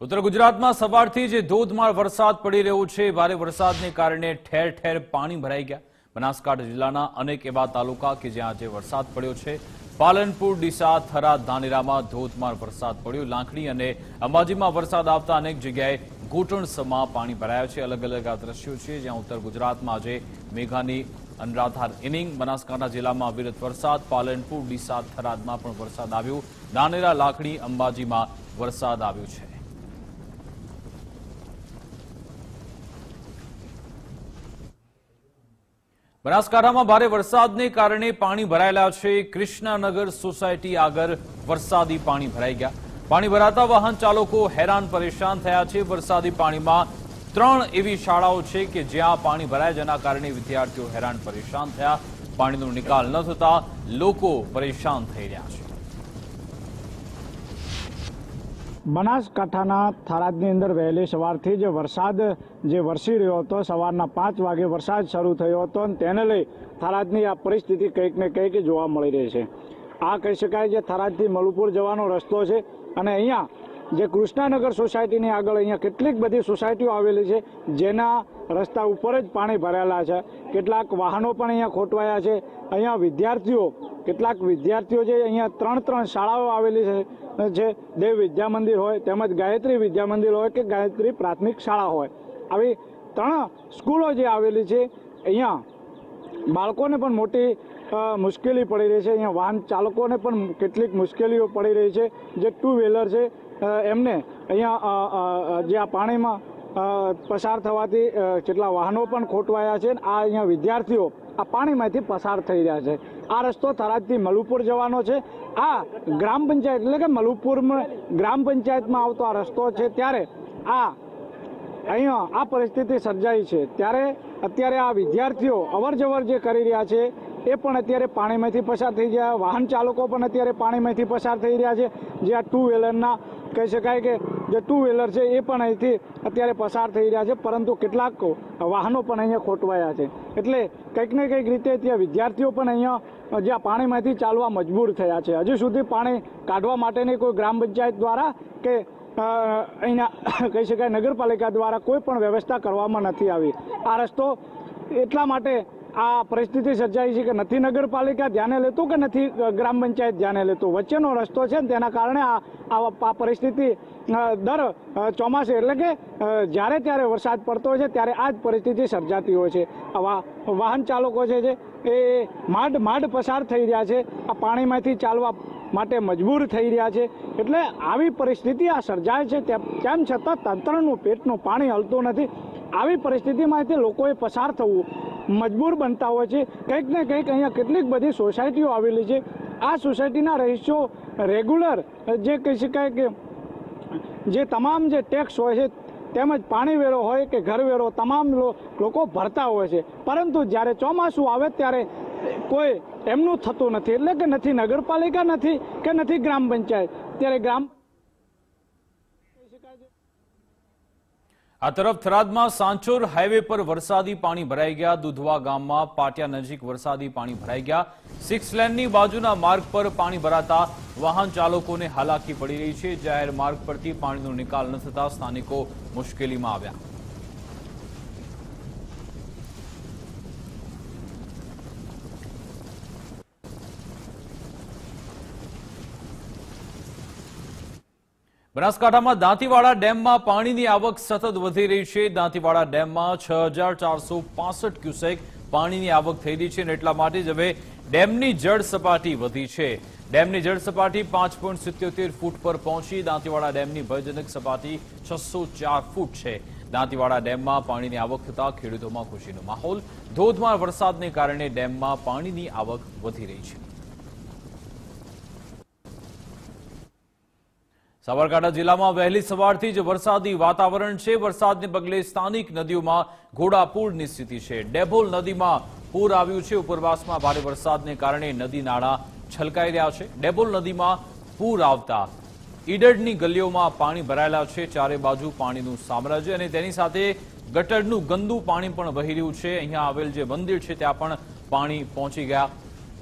ઉત્તર ગુજરાતમાં સવારથી જે ધોધમાર વરસાદ પડી રહ્યો છે. ભારે વરસાદને કારણે ઠેર ઠેર પાણી ભરાઈ ગયા. બનાસકાંઠા જિલ્લાના અનેક એવા તાલુકા કે જ્યાં આજે વરસાદ પડ્યો છે. પાલનપુર, ડીસા, થરા, ધાનેરામાં ધોધમાર વરસાદ પડ્યો. લાખણી અને અંબાજીમાં વરસાદ આવતા અનેક જગ્યાએ ઘૂંટણસમાં પાણી ભરાયા છે. અલગ અલગ આ દ્રશ્યો છે, જ્યાં ઉત્તર ગુજરાતમાં આજે મેઘાની અનરાધાર ઇનિંગ. બનાસકાંઠા જિલ્લામાં અવિરત વરસાદ, પાલનપુર, ડીસા, થરાદમાં પણ વરસાદ આવ્યો. ધાનેરા, લાખણી, અંબાજીમાં વરસાદ આવ્યો છે. બનાસકાંઠામાં ભારે વરસાદને કારણે પાણી ભરાયેલા છે. કૃષ્ણાનગર સોસાયટી આગળ વરસાદી પાણી ભરાઈ ગયા. પાણી ભરાતા વાહન ચાલકો હેરાન પરેશાન થયા છે. વરસાદી પાણીમાં ત્રણ એવી શાળાઓ છે કે જ્યાં પાણી ભરાય જેના કારણે વિદ્યાર્થીઓ હેરાન પરેશાન થયા. પાણીનો નિકાલ ન થતા લોકો પરેશાન થઈ રહ્યા છે. બનાસકાંઠાના થરાદની અંદર વહેલી સવારથી જ વરસાદ જે વરસી રહ્યો હતો, સવારના પાંચ વાગે વરસાદ શરૂ થયો હતો અને તેને લઈ થરાદની આ પરિસ્થિતિ કંઈક ને કંઈક જોવા મળી રહી છે. આ કહી શકાય જે થરાદથી મલુપુર જવાનો રસ્તો છે અને અહીંયા જે કૃષ્ણાનગર સોસાયટીની આગળ અહીંયા કેટલીક બધી સોસાયટીઓ આવેલી છે, જેના રસ્તા ઉપર જ પાણી ભરાયેલા છે. કેટલાક વાહનો પણ અહીંયા ખોટવાયા છે. અહીંયા વિદ્યાર્થીઓ, કેટલાક વિદ્યાર્થીઓ જે અહીંયા ત્રણ ત્રણ શાળાઓ આવેલી છે, જે દેવ વિદ્યા મંદિર હોય, તેમજ ગાયત્રી વિદ્યા મંદિર હોય કે ગાયત્રી પ્રાથમિક શાળા હોય. આવી ત્રણ સ્કૂલો જે આવેલી છે, અહીંયા બાળકોને પણ મોટી મુશ્કેલી પડી રહી છે. અહીંયા વાહન ચાલકોને પણ કેટલીક મુશ્કેલીઓ પડી રહી છે. જે ટુ વ્હીલર છે એમને અહીંયા જે આ પાણીમાં પસાર થવાથી કેટલા વાહનો પણ ખોટવાયા છે. આ અહીંયા વિદ્યાર્થીઓ આ પાણીમાંથી પસાર થઈ રહ્યા છે. આ રસ્તો થરાદથી મલુપુર જવાનો છે. આ ગ્રામ પંચાયત, એટલે કે મલુપુરમાં ગ્રામ પંચાયતમાં આવતો આ રસ્તો છે, ત્યારે આ અહીંયા આ પરિસ્થિતિ સર્જાઈ છે. ત્યારે અત્યારે આ વિદ્યાર્થીઓ અવર જવર જે કરી રહ્યા છે એ પણ અત્યારે પાણીમાંથી પસાર થઈ ગયા. વાહન ચાલકો પણ અત્યારે પાણીમાંથી પસાર થઈ રહ્યા છે. જે આ ટુ વ્હીલરના કહી શકાય કે જે ટુ વ્હીલર છે એ પણ અહીંથી અત્યારે પસાર થઈ રહ્યા છે. પરંતુ કેટલાક વાહનો પણ અહીંયા ખોટવાયા છે. એટલે કંઈક ને કંઈક રીતે ત્યાં વિદ્યાર્થીઓ પણ અહીંયા જ્યાં પાણીમાંથી ચાલવા મજબૂર થયા છે. હજુ સુધી પાણી કાઢવા માટેની કોઈ ગ્રામ પંચાયત દ્વારા કે અહીંયા કહી શકાય નગરપાલિકા દ્વારા કોઈ પણ વ્યવસ્થા કરવામાં નથી આવી. આ રસ્તો એટલા માટે આ પરિસ્થિતિ સર્જાઈ છે કે નથી નગરપાલિકા ધ્યાને લેતું કે નથી ગ્રામ પંચાયત ધ્યાને લેતું? વચ્ચેનો રસ્તો છે ને તેના કારણે આ આ પરિસ્થિતિ દર ચોમાસે એટલે કે જ્યારે ત્યારે વરસાદ પડતો હોય છે ત્યારે આ જ પરિસ્થિતિ સર્જાતી હોય છે. આવા વાહન ચાલકો છે જે એ માંડ માંડ પસાર થઈ રહ્યા છે. આ પાણીમાંથી ચાલવા માટે મજબૂર થઈ રહ્યા છે. એટલે આવી પરિસ્થિતિ આ સર્જાય છે તેમ છતાં તંત્રનું પેટનું પાણી હલતું નથી. આવી પરિસ્થિતિમાંથી લોકોએ પસાર થવું. મજબૂર બનતા હોય છે. કંઈક ને કંઈક અહીંયા કેટલીક બધી સોસાયટીઓ આવેલી છે. આ સોસાયટીના રહીશો રેગ્યુલર જે કહી શકાય કે જે તમામ જે ટેક્સ હોય છે તેમજ પાણી વેરો હોય કે ઘર વેરો તમામ લોકો ભરતા હોય છે. પરંતુ જ્યારે ચોમાસું આવે ત્યારે કોઈ એમનું થતું નથી. એટલે કે નથી નગરપાલિકા નથી કે નથી ગ્રામ પંચાયત. ત્યારે ગ્રામ આ તરફ થરાદમાં સાંચોર હાઈવે પર વરસાદી પાણી ભરાઈ ગયા. દુધવા ગામમાં પાટિયા નજીક વરસાદી પાણી ભરાઈ ગયા. સિક્સ લેનની બાજુના માર્ગ પર પાણી ભરાતા વાહન ચાલકોને હાલાકી પડી રહી છે. જાહેર માર્ગ પરથી પાણીનો નિકાલ ન થતા સ્થાનિકો મુશ્કેલીમાં આવ્યા. બનાસકાંઠામાં દાંતીવાડા ડેમમાં પાણીની આવક સતત વધી રહી છે. દાંતીવાડા ડેમમાં છ હજાર ચારસો પાસઠ ક્યુસેક પાણીની આવક થઈ રહી છે અને એટલા માટે જ હવે ડેમની જળ સપાટી વધી છે. ડેમની જળ સપાટી પાંચ ફૂટ પર પહોંચી. દાંતીવાડા ડેમની ભયજનક સપાટી છસો ફૂટ છે. દાંતીવાડા ડેમમાં પાણીની આવક થતા ખેડૂતોમાં ખુશીનો માહોલ. ધોધમાર વરસાદને કારણે ડેમમાં પાણીની આવક વધી રહી છે. સાબરકાંઠા જિલ્લામાં વહેલી સવારથી જ વરસાદી વાતાવરણ છે. વરસાદને પગલે સ્થાનિક નદીઓમાં ઘોડાપૂરની સ્થિતિ છે. ડેભોલ નદીમાં પૂર આવ્યું છે. ઉપરવાસમાં ભારે વરસાદને કારણે નદી નાળા છલકાઈ રહ્યા છે. ડેભોલ નદીમાં પૂર આવતા ઈડડની ગલીઓમાં પાણી ભરાયેલા છે. ચારે બાજુ પાણીનું સામ્રાજ્ય અને તેની સાથે ગટરનું ગંદુ પાણી પણ વહી રહ્યું છે. અહીંયા આવેલ જે મંદિર છે, ત્યાં પણ પાણી પહોંચી ગયા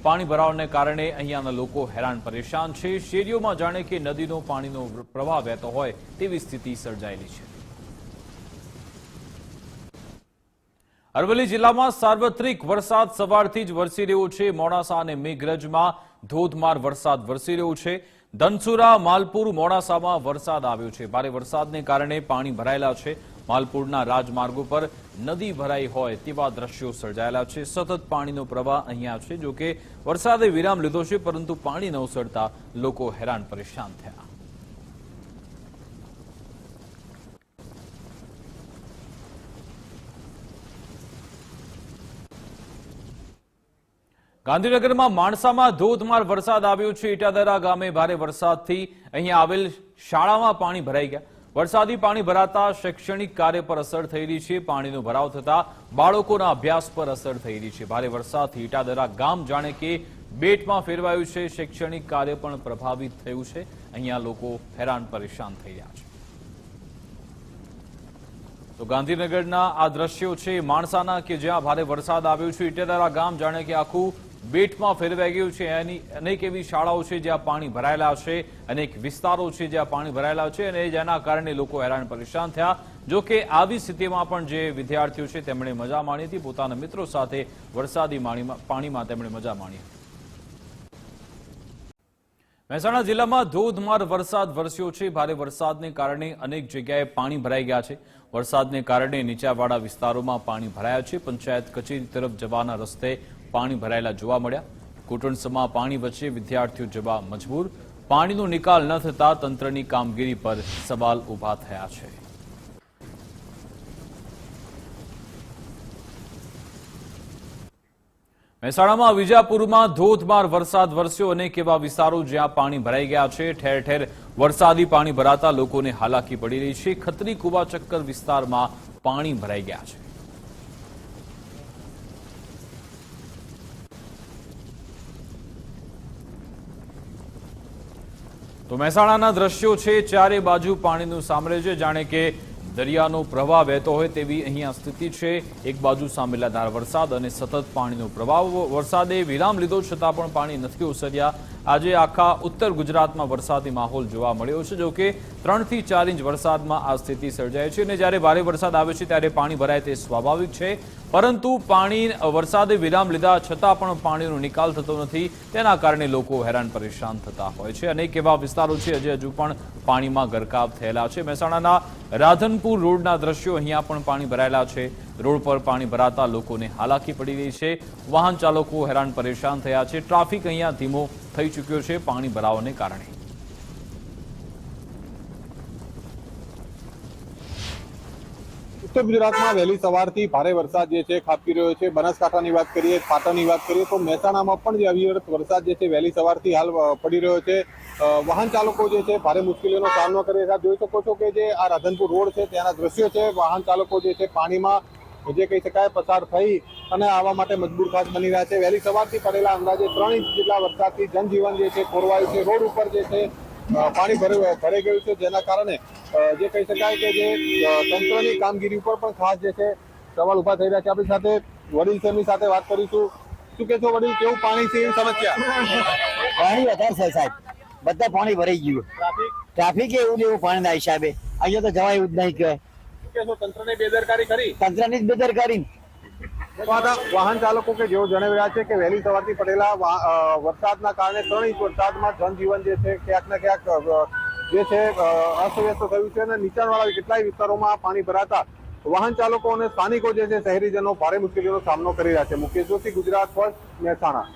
પાણી ભરાવાને કારણે અહીંયાના લોકો હેરાન પરેશાન છે. શેરીઓમાં જાણે કે નદીનો પાણીનો પ્રવાહ વહેતો હોય તેવી સ્થિતિ સર્જાયેલી છે. અરવલ્લી જિલ્લામાં સાર્વત્રિક વરસાદ સવારથી જ વરસી રહ્યો છે. મોડાસા અને મેઘરજમાં ધોધમાર વરસાદ વરસી રહ્યો છે. ધનસુરા, માલપુર, મોડાસામાં વરસાદ આવ્યો છે. ભારે વરસાદને કારણે પાણી ભરાયેલા છે. માલપુરના રાજમાર્ગો પર નદી ભરાઈ હોય તેવા દ્રશ્યો સર્જાયેલા છે. સતત પાણીનો પ્રવાહ અહીંયા છે. જો કે વરસાદે વિરામ લીધો છે, પરંતુ પાણી ન ઓસરતા લોકો હેરાન પરેશાન થયા. ગાંધીનગરમાં માણસામાં ધોધમાર વરસાદ આવ્યો છે. ઇટાદરા ગામે ભારે વરસાદથી અહીંયા આવેલ શાળામાં પાણી ભરાઈ ગયા. વરસાદી પાણી ભરાતા શૈક્ષણિક કાર્ય પર અસર થઈ રહી છે. પાણીનો ભરાવ થતા બાળકોના અભ્યાસ પર અસર થઈ રહી છે. ભારે વરસાદથી ઇટાદરા ગામ જાણે કે બેટમાં ફેરવાયું છે. શૈક્ષણિક કાર્ય પણ પ્રભાવિત થયું છે. અહીંયા લોકો હેરાન પરેશાન થઈ રહ્યા છે. તો ગાંધીનગરના આ દ્રશ્યો છે. માણસાના કે જ્યાં ભારે વરસાદ આવ્યો છે. ઇટેદારા ગામ જાણે કે આખું બેટમાં ફેરવાઈ ગયું છે. એની અનેક એવી શાળાઓ છે જ્યાં પાણી ભરાયેલા છે. અનેક વિસ્તારો છે જ્યાં પાણી ભરાયેલા છે અને જેના કારણે લોકો હેરાન પરેશાન થયા. જો કે આવી સ્થિતિમાં પણ જે વિદ્યાર્થીઓ છે તેમણે મજા માણી હતી. પોતાના મિત્રો સાથે વરસાદી પાણીમાં તેમણે મજા માણી હતી. મહેસાણા જિલ્લામાં ધોધમાર વરસાદ વરસ્યો છે. ભારે વરસાદને કારણે અનેક જગ્યાએ પાણી ભરાઈ ગયા છે. વરસાદને કારણે નીચાવાળા વિસ્તારોમાં પાણી ભરાયા છે. પંચાયત કચેરી તરફ જવાના રસ્તે પાણી ભરાયેલા જોવા મળ્યા. કુટુંબમાં પાણી વચ્ચે વિદ્યાર્થીઓ જવા મજબૂર. પાણીનો નિકાલ ન થતા તંત્રની કામગીરી પર સવાલ ઊભા થયા છે. મહેસાણામાં વિજાપુરમાં ધોધમાર વરસાદ વરસ્યો. અનેક એવા વિસ્તારો જ્યાં પાણી ભરાઈ ગયા છે. ઠેર ઠેર વરસાદી પાણી ભરાતા લોકોને હાલાકી પડી રહી છે. ખત્રી કુવા ચક્કર વિસ્તારમાં પાણી ભરાઈ ગયા છે. તો મહેસાણાના દ્રશ્યો છે ચારે બાજુ પાણીનું સામ્રાજ્ય જાણે કે દરિયાનો પ્રવાહ વહેતો હોય તેવી અહીંયા સ્થિતિ છે. એક બાજુ સામેલાધાર વરસાદ અને સતત પાણીનો પ્રવાહ. વરસાદે વિરામ લીધો છતાં પણ પાણી નથી ઓસર્યા. આજે આખા ઉત્તર ગુજરાતમાં વરસાદી માહોલ જોવા મળ્યો છે, જો કે ત્રણથી ચાર ઇંચ વરસાદમાં આ સ્થિતિ સર્જાય છે અને જ્યારે ભારે વરસાદ આવે છે ત્યારે પાણી ભરાય તે સ્વાભાવિક છે. પરંતુ પાણી, વરસાદે વિરામ લીધા છતાં પણ પાણીનો નિકાલ થતો નથી. તેના કારણે લોકો હેરાન પરેશાન થતા હોય છે. અનેક એવા વિસ્તારો છે, હજી હજુ પણ પાણીમાં ગરકાવ થયેલા છે. મહેસાણાના રાધનપુર રોડના દ્રશ્યો અહીંયા પણ પાણી ભરાયેલા છે. રોડ પર પાણી ભરાતા લોકોને હાલાકી પડી રહી છે. વાહન ચાલકો હેરાન પરેશાન થયા છે. ટ્રાફિક અહીંયા ધીમો થઈ ચૂક્યો છે પાણી ભરાવાને કારણે. ઉત્તર ગુજરાતમાં વહેલી સવારથી ભારે વરસાદ જે છે ખાબકી રહ્યો છે. બનાસકાંઠાની વાત કરીએ, પાટણની વાત કરીએ, તો મહેસાણામાં પણ જે અવિરત વરસાદ જે છે વહેલી સવારથી હાલ પડી રહ્યો છે. વાહન ચાલકો જે છે ભારે મુશ્કેલીઓનો સામનો કરી રહ્યા જોઈ શકો છો કે જે આ રાધનપુર રોડ છે, ત્યાંના દ્રશ્યો છે. વાહન ચાલકો જે છે પાણીમાં જે કહી શકાય પસાર થઈ અને આવવા માટે મજબૂર ખાસ બની રહ્યા છે. વહેલી સવારથી પડેલા અંદાજે ત્રણ ઇંચ જેટલા વરસાદથી જનજીવન જે છે ખોરવાયું છે. રોડ ઉપર જે છે પાણી ભરે- ભરાઈ ગયું છે જેના કારણે જે કહી શકાય કે જે તંત્રની કામગીરી ઉપર પણ ખાસ જે છે સવાલ ઊભા થઈ રહ્યા છે. આપણી સાથે વડીલ છે સાથે વાત કરીશું. શું કહેશો વડીલ કેવું પાણી છે એવી સમસ્યા? પાણી વધારે છે સાહેબ. બધા પાણી ભરાઈ ગયું ટ્રાફિક? એવું ને એવું પાણીના હિસાબે. અહીંયા તો જવાય એવું જ નહીં કે શું કહેશો તંત્રની બેદરકારી કરી તંત્રની જ બેદરકારી તો આ વાહન ચાલકો કે જેઓ જણાવી રહ્યા છે કે વહેલી સવારથી પડેલા વરસાદના કારણે ત્રણ ઇંચ વરસાદમાં જનજીવન જે છે, ક્યાંક ને ક્યાંક જે છે અસ્તવ્યસ્ત થયું છે અને નીચાણવાળા કેટલાય વિસ્તારોમાં પાણી ભરાતા વાહન ચાલકો અને સ્થાનિકો જે છે, શહેરીજનો ભારે મુશ્કેલીઓનો સામનો કરી રહ્યા છે. મુકેશ જોશી, ગુજરાત, ફર્સ્ટ, મહેસાણા.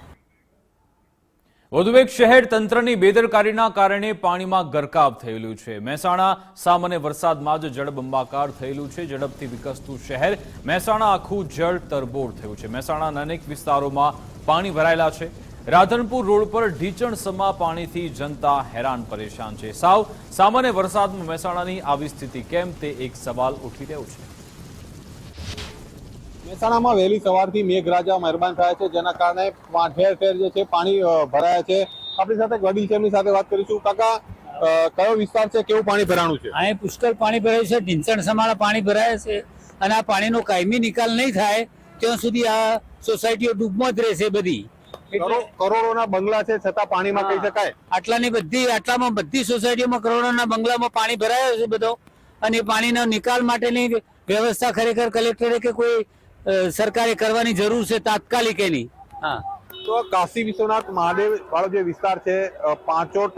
વધુ એક શહેર તંત્રની બેદરકારીના કારણે પાણીમાં ગરકાવ થયેલું છે. મહેસાણા સામાન્ય વરસાદમાં જ જળબંબાકાર થયેલું છે. ઝડપથી વિકસતું શહેર મહેસાણા આખું જળ તરબોળ થયું છે. મહેસાણાના અનેક વિસ્તારોમાં પાણી ભરાયેલા છે. રાધનપુર રોડ પર ઢીચણસમા પાણીથી જનતા હેરાન પરેશાન છે. સાવ સામાન્ય વરસાદમાં મહેસાણાની આવી સ્થિતિ કેમ તે એક સવાલ ઉઠી રહ્યો છે. મહેસાણામાં વહેલી સવારથી મેઘરાજા મહેરબાન થયા છે જેના કારણે ઠેર ઠેર જે છે પાણી ભરાયા છે. આપણી સાથે વડીલ છે એમની સાથે વાત કરીશું. કાકા કયો વિસ્તાર છે કેવું પાણી ભરાણું છે? અહીં પુષ્કળ પાણી ભરાયું છે ઢીંચણ સમાળા પાણી ભરાય છે અને આ પાણીનો કાયમી નિકાલ નહીં થાય ત્યાં સુધી આ સોસાયટીઓ ડૂબમાં જ રહેશે બધી. કરોડોના બંગલા છે છતાં પાણીમાં કહી શકાય. આટલાની બધી આટલામાં બધી સોસાયટીઓમાં કરોડોના બંગલામાં પાણી ભરાયો છે બધો. અને પાણીના નિકાલ માટેની વ્યવસ્થા ખરેખર કલેક્ટરે કે કોઈ સરકારે કરવાની જરૂર છે તાત્કાલિક એની. હા. તો કાશી વિશ્વનાથ મહાદેવ વાળો જે વિસ્તાર છે પાંચોટ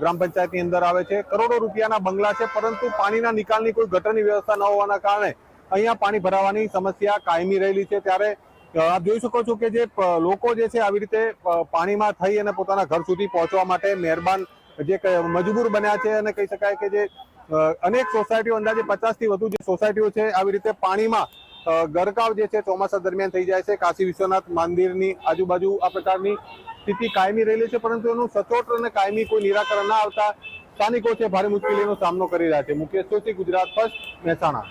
ગ્રામ પંચાયતની અંદર આવે છે. કરોડો રૂપિયાના બંગલા છે પરંતુ પાણીના નિકાલની કોઈ ગટરની વ્યવસ્થા ન હોવાના કારણે અહીંયા પાણી ભરાવાની સમસ્યા કાયમી રહેલી છે. ત્યારે આપ જોઈ શકો છો કે જે લોકો જે છે આવી રીતે પાણીમાં થઈ અને પોતાના ઘર સુધી પહોંચવા માટે મહેરબાન જે મજબૂર બન્યા છે અને કહી શકાય કે જે અનેક સોસાયટીઓ અંદાજે પચાસથી વધુ જે સોસાયટીઓ છે આવી રીતે પાણીમાં ગરકાવ જે છે ચોમાસા દરમિયાન થઈ જાય છે. કાશી વિશ્વનાથ મંદિરની આજુબાજુ આ પ્રકારની સ્થિતિ કાયમી રહેલી છે, પરંતુ એનું સચોટ અને કાયમી કોઈ નિરાકરણ ના આવતા સ્થાનિકો છે ભારે મુશ્કેલીનો સામનો કરી રહ્યા છે. મુકેશ જોશી, ગુજરાત ફર્સ્ટ, મહેસાણા.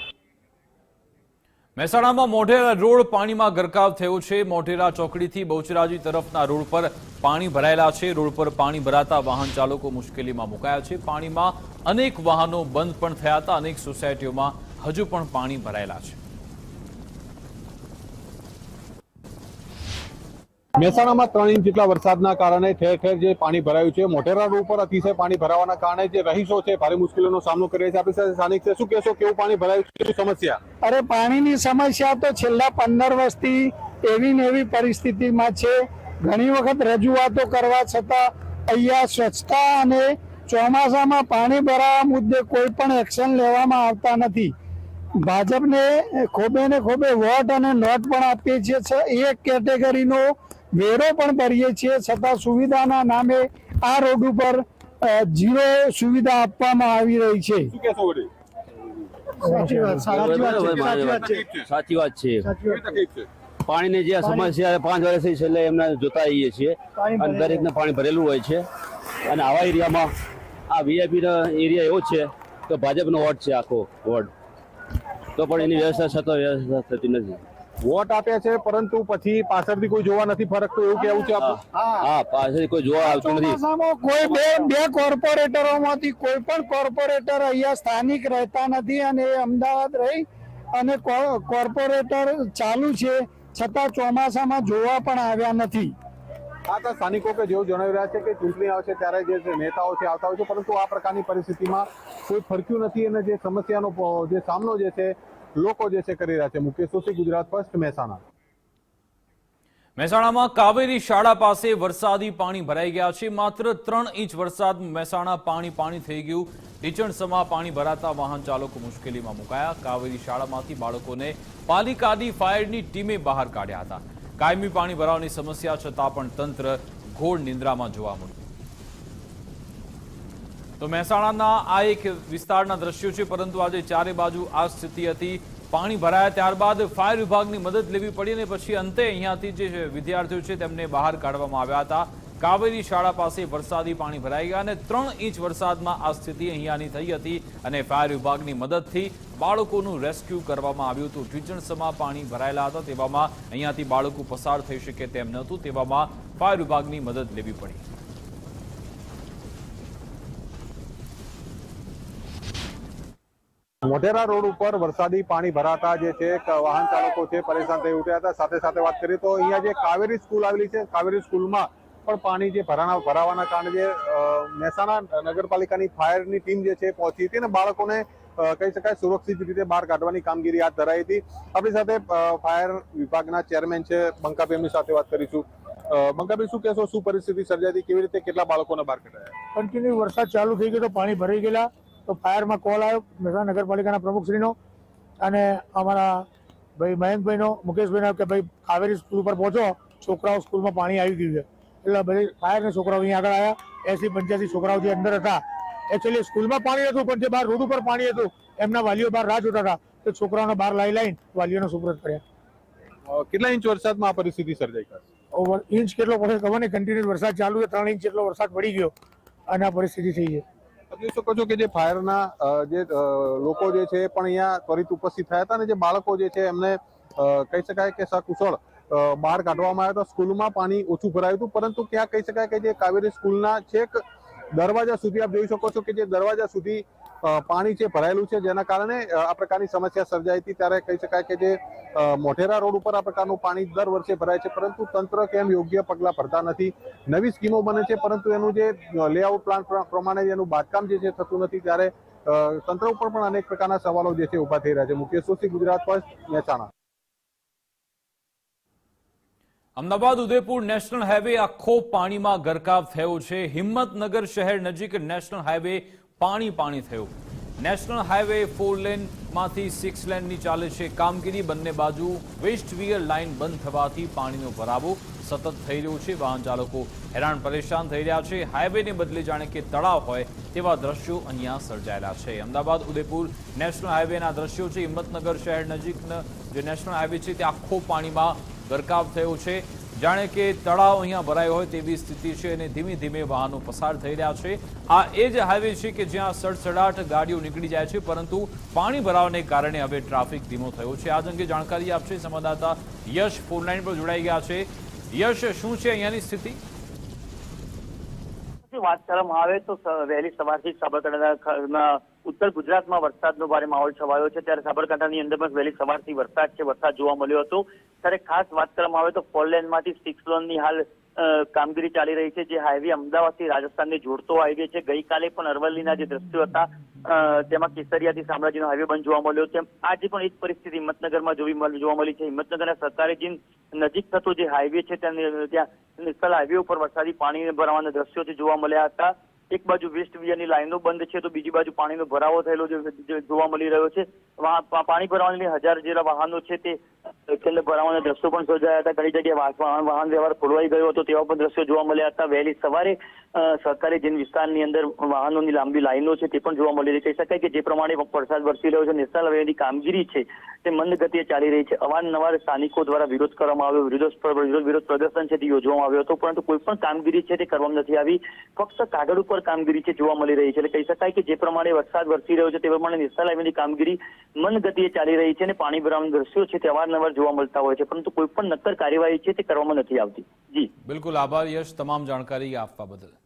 મહેસાણામાં મોઢેરા રોડ પાણીમાં ગરકાવ થયો છે. મોઢેરા ચોકડીથી બહુચરાજી તરફના રોડ પર પાણી ભરાયેલા છે. રોડ પર પાણી ભરાતા વાહન ચાલકો મુશ્કેલીમાં મુકાયા છે. પાણીમાં અનેક વાહનો બંધ પણ થયા હતા. અનેક સોસાયટીઓમાં હજુ પણ પાણી ભરાયેલા છે. મહેસાણામાં ત્રણ ઇંચ જેટલા વરસાદના કારણે ઠેર ઠેર જે પાણી ભરાયું છે, મોટેરા રોડ પર અતિશય પાણી ભરાવાના કારણે જે રહીશો છે, ભારે મુશ્કેલીનો સામનો કરી રહ્યા છે. આપણી સાથે સ્થાનિક છે. શું કહેશો, કેવું પાણી ભરાયું છે? શું સમસ્યા? અરે, પાણીની સમસ્યા તો છેલ્લા પંદર વર્ષથી એવી ને એવી પરિસ્થિતિમાં છે. ઘણી વખત રજૂઆતો કરવા છતાં અહીંયા સ્વચ્છતા અને ચોમાસામાં પાણી ભરાવા મુદ્દે કોઈ પણ એક્શન લેવામાં આવતા નથી. ભાજપને ખોબે ને ખોબે વોટ અને નોટ પણ આપીએ છીએ. એક કેટેગરીનો વેરો પણ ભરીએ છીએ છતાં સુવિધાના નામે આ રોડ ઉપર ઝીરો સુવિધા આપવામાં આવી રહી છે. સાચી વાત છે પાણીની જે સમસ્યા પાંચ વર્ષથી છેલ્લે એમને જોતા આવીએ છીએ. અને દરેકને પાણી ભરેલું હોય છે. અને આવા એરિયામાં આ વીઆઈપીનો એરિયા એવો છે કે ભાજપનો વોર્ડ છે આખો વોર્ડ. તો પણ એની વ્યવસ્થા છતાં વ્યવસ્થા થતી નથી. વોટ આપ્યા છે પરંતુ પછી પાછળથી કોઈ જોવા નથી ફરકતો એવું કેવું છે હા. પાછળથી કોઈ જોવા આવતું નથી. કોઈ બે બે કોર્પોરેટરોમાંથી કોઈ પણ કોર્પોરેટર અહીંયા સ્થાનિક રહેતા નથી અને એ અમદાવાદ રહી અને કોર્પોરેટર ચાલુ છે છતાં ચોમાસામાં જોવા પણ આવ્યા નથી. આ તો સ્થાનિકો કે જેવું જણાવી રહ્યા છે કે ચૂંટણી આવશે ત્યારે જે નેતાઓ છે આવતા હોય છે પરંતુ આ પ્રકારની પરિસ્થિતિમાં કોઈ ફરક્યું નથી અને જે સમસ્યાનો જે સામનો જે છે લોકો જે છે કરી રહ્યા છે, મુકેશ જોશી, ગુજરાત ફર્સ્ટ, મહેસાણા. મહેસાણામાં કાવેરી શાળા પાસે વરસાદી પાણી ભરાઈ ગયા છે. માત્ર ત્રણ ઇંચ વરસાદ મહેસાણા પાણી પાણી થઈ ગયું. ઢીચણસમા પાણી ભરાતા વાહન ચાલકો મુશ્કેલીમાં મુકાયા. કાવેરી શાળામાંથી બાળકોને પાલિકાની ફાયરની ટીમે બહાર કાઢ્યા હતા. કાયમી પાણી ભરાવાની સમસ્યા છતાં પણ તંત્ર ઘોર નિંદ્રામાં જોવા મળ્યું. તો મહેસાણાના આ એક વિસ્તારના દ્રશ્યો છે, પરંતુ આજે ચારે બાજુ આ સ્થિતિ હતી. પાણી ભરાયા ત્યારબાદ ફાયર વિભાગની મદદ લેવી પડી અને પછી અંતે અહીંયાથી જે વિદ્યાર્થીઓ છે તેમને બહાર કાઢવામાં આવ્યા હતા. કાવેરી શાળા પાસે વરસાદી પાણી ભરાઈ ગયા અને ત્રણ ઇંચ વરસાદમાં આ સ્થિતિ અહીંયાની થઈ હતી અને ફાયર વિભાગની મદદથી બાળકોનું રેસ્ક્યુ કરવામાં આવ્યું હતું. ઢીચણસમાં પાણી ભરાયેલા હતા, તેવામાં અહીંયાથી બાળકો પસાર થઈ શકે તેમ નહોતું, તેવામાં ફાયર વિભાગની મદદ લેવી પડી. મોઢેરા રોડ ઉપર વરસાદી પાણી ભરાતા જે છે વાહન ચાલકો છે પરેશાન થઈ ઉઠ્યા હતા. સાથે સાથે વાત કરીએ તો અહીંયા જે કાવેરી સ્કૂલ આવેલી છે, કાવેરી સ્કૂલમાં પણ પાણી જે ભરાના ભરાવાના કારણે જે મહેસાણા નગરપાલિકાની ફાયરની ટીમ જે છે પહોંચી હતી અને બાળકોને કહી શકાય સુરક્ષિત રીતે બહાર કાઢવાની કામગીરી હાથ ધરાઈ હતી. આપણી સાથે ફાયર વિભાગના ચેરમેન છે બંકાભાઈ સાથે વાત કરીશું. બંકાભાઈ શું કહેશો? શું પરિસ્થિતિ સર્જાતી કેવી રીતે કેટલા બાળકોને બહાર કાઢાયા? કન્ટિન્યુ વરસાદ ચાલુ થઈ ગયો તો પાણી ભરાઈ ગયેલા. તો ફાયરમાં કોલ આવ્યો મહેસાણા નગરપાલિકાના પ્રમુખશ્રીનો અને અમારા ભાઈ મયંકભાઈનો મુકેશભાઈનો કે ભાઈ કાવેરી સ્કૂલ ઉપર પહોંચો છોકરાઓ સ્કૂલમાં પાણી આવી ગયું છે. એટલે બધી ફાયરના છોકરાઓ અહીંયા આગળ આવ્યા. એસી પંચ્યાસી છોકરાઓ જે અંદર હતા એકચ્યુઅલી સ્કૂલમાં પાણી હતું પણ જે બહાર રોડ ઉપર પાણી હતું એમના વાલીઓ બહાર રાહ જોતા હતા. તો છોકરાઓને બહાર લાવી લાવીને વાલીઓને સુપ્રત કર્યા. કેટલા ઇંચ વરસાદમાં આ પરિસ્થિતિ સર્જાઈ ઇંચ કેટલો પડે ખબર નહીં કન્ટિન્યુ વરસાદ ચાલુ છે ત્રણ ઇંચ જેટલો વરસાદ પડી ગયો અને આ પરિસ્થિતિ થઈ છે જોઈ શકો છો કે જે ફાયરના જે લોકો જે છે પણ અહીંયા ત્વરિત ઉપસ્થિત થયા હતા અને જે બાળકો જે છે એમને કહી શકાય કે સકુશળ બહાર કાઢવામાં આવ્યા હતા. સ્કૂલમાં પાણી ઓછું ભરાયું હતું, પરંતુ ક્યાં કહી શકાય કે જે કાવેરી સ્કૂલના છેક દરવાજા સુધી આપ જોઈ શકો છો કે જે દરવાજા સુધી પાણી છે ભરાયેલું છે, જેના કારણે આ પ્રકારની સમસ્યા સર્જાઈ હતી. ત્યારે કહી શકાય કે જે મોઢેરા રોડ ઉપર આ પ્રકારનું પાણી દર વર્ષે ભરાય છે, પરંતુ તંત્ર કેમ યોગ્ય પગલાં ભરતા નથી? નવી સ્કીમો બને છે, પરંતુ એનું જે લેઆઉટ પ્લાન પ્રમાણે એનું બાંધકામ જે છે, થતું નથી. ત્યારે તંત્ર ઉપર પણ અનેક પ્રકારના સવાલો જે છે ઊભા થઈ રહ્યા છે. Mukesh Joshi Gujarat first Mehsana Ahmedabad Udaipur national highway આખો પાણીમાં ગરકાવ થયો છે. હિંમતનગર શહેર નજીક નેશનલ હાઈવે પાણી પાણી થયું. નેશનલ હાઈવે ફોર લેનમાંથી સિક્સ લેનની ચાલે છે કામગીરી. બંને બાજુ વેસ્ટ વિયર લાઇન બંધ થવાથી પાણીનો ભરાવો સતત થઈ રહ્યો છે. વાહન ચાલકો હેરાન પરેશાન થઈ રહ્યા છે. હાઈવેને બદલે જાણે કે તળાવ હોય તેવા દ્રશ્યો અહીંયા સર્જાયેલા છે. અમદાવાદ, ઉદયપુર નેશનલ હાઈવેના દ્રશ્યો છે. હિંમતનગર શહેર નજીકના જે નેશનલ હાઈવે છે તે આખો પાણીમાં ગરકાવ થયો છે. જાણે કે તળાવ અહીંયા ભરાયો હોય તેવી સ્થિતિ છે અને ધીમે ધીમે વાહનો પસાર થઈ રહ્યા છે. આ એ જ હાઈવે છે કે જ્યાં સડસડાટ ગાડીઓ નીકળી જાય છે, પરંતુ પાણી ભરાવાને કારણે હવે ટ્રાફિક ધીમો થયો છે. આ અંગે જાણકારી આપશે સંવાદદાતા યશ ફોનલાઈન પર જોડાઈ ગયા છે. યશ, શું છે અહીંયાની સ્થિતિ? વાત કરવામાં આવે તો વહેલી સવારથી સાબરકાંઠાના ઉત્તર ગુજરાતમાં વરસાદનો ભારે માહોલ છવાયો છે. ત્યારે સાબરકાંઠાની અંદર પણ વહેલી સવારથી વરસાદ છે, વરસાદ જોવા મળ્યો હતો. ત્યારે ખાસ વાત કરવામાં આવે તો ફોર લેનમાંથી સિક્સ લોનની હાલ કામગીરી ચાલી રહી છે, જે હાઈવે અમદાવાદથી રાજસ્થાનને જોડતો હાઈવે છે. ગઈકાલે પણ અરવલ્લીના જે દ્રશ્યો હતા તેમાં કેસરિયાથી શામળાજીનો હાઈવે બંધ જોવા મળ્યો છે. આજે પણ એ જ પરિસ્થિતિ હિંમતનગરમાં જોવી જોવા મળી છે. હિંમતનગરના સરકારી નજીક થતો જે હાઈવે છે ત્યાં નેશનલ હાઈવે ઉપર વરસાદી પાણી ભરાવાના દ્રશ્યો જોવા મળ્યા હતા. એક બાજુ વેસ્ટ વિયરની લાઈનો બંધ છે તો બીજી બાજુ પાણીનો ભરાવો થયેલો જોવા મળી રહ્યો છે. પાણી ભરાવાની હજાર જેટલા વાહનો છે તે છેલ્લે ભરાવાના દ્રશ્યો પણ સર્જાયા હતા. ઘણી જગ્યાએ વાહન વ્યવહાર ખોલવાઈ ગયો હતો તેવા પણ દ્રશ્યો જોવા મળ્યા હતા. વહેલી સવારે સરકારી જૈન વિસ્તારની અંદર વાહનોની લાંબી લાઈનો છે તે પણ જોવા મળી રહી કહી શકાય કે જે પ્રમાણે વરસાદ વરસી રહ્યો છે, નેશનલ હાઈવેની કામગીરી છે તે મંદ ગતિએ ચાલી રહી છે. અવારનવાર સ્થાનિકો દ્વારા વિરોધ કરવામાં આવ્યો. વિરોધ વિરોધ પ્રદર્શન છે તે યોજવામાં આવ્યો હતો. પરંતુ કોઈ પણ કામગીરી છે તે કરવામાં નથી આવી. ફક્ત કાગળ ઉપર કામગીરી છે જોવા મળી રહી છે. એટલે કહી શકાય કે જે પ્રમાણે વરસાદ વરસી રહ્યો છે તે પ્રમાણે નેશનલ હાઈવેની કામગીરી મંદ ચાલી રહી છે અને પાણી ભરાવાના દ્રશ્યો છે તે અવારનવાર જોવા મળતા હોય છે. પરંતુ કોઈ પણ નક્કર કાર્યવાહી છે તે કરવામાં નથી આવતી. જી. બિલકુલ આભાર યશ. તમામ જાણકારી આપવા બદલ.